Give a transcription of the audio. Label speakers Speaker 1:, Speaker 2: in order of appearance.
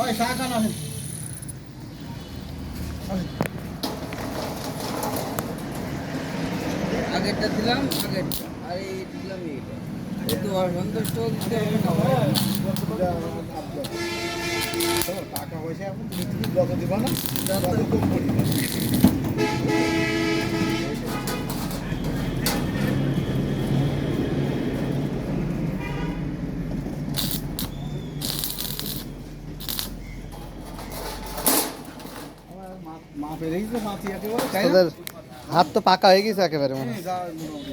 Speaker 1: ওই টাকা না
Speaker 2: আগেরটা দিলাম আগেরটা। আর এই দিলাম এইটা। এই তো সন্তুষ্ট দিতে হবে
Speaker 1: টাকা পয়সা এখন দিবা না? কম
Speaker 3: তোদের হাত তো পাকা হয়ে গেছে একেবারে মনে হয়।
Speaker 1: হ্যাঁ, যা মোটামুটি।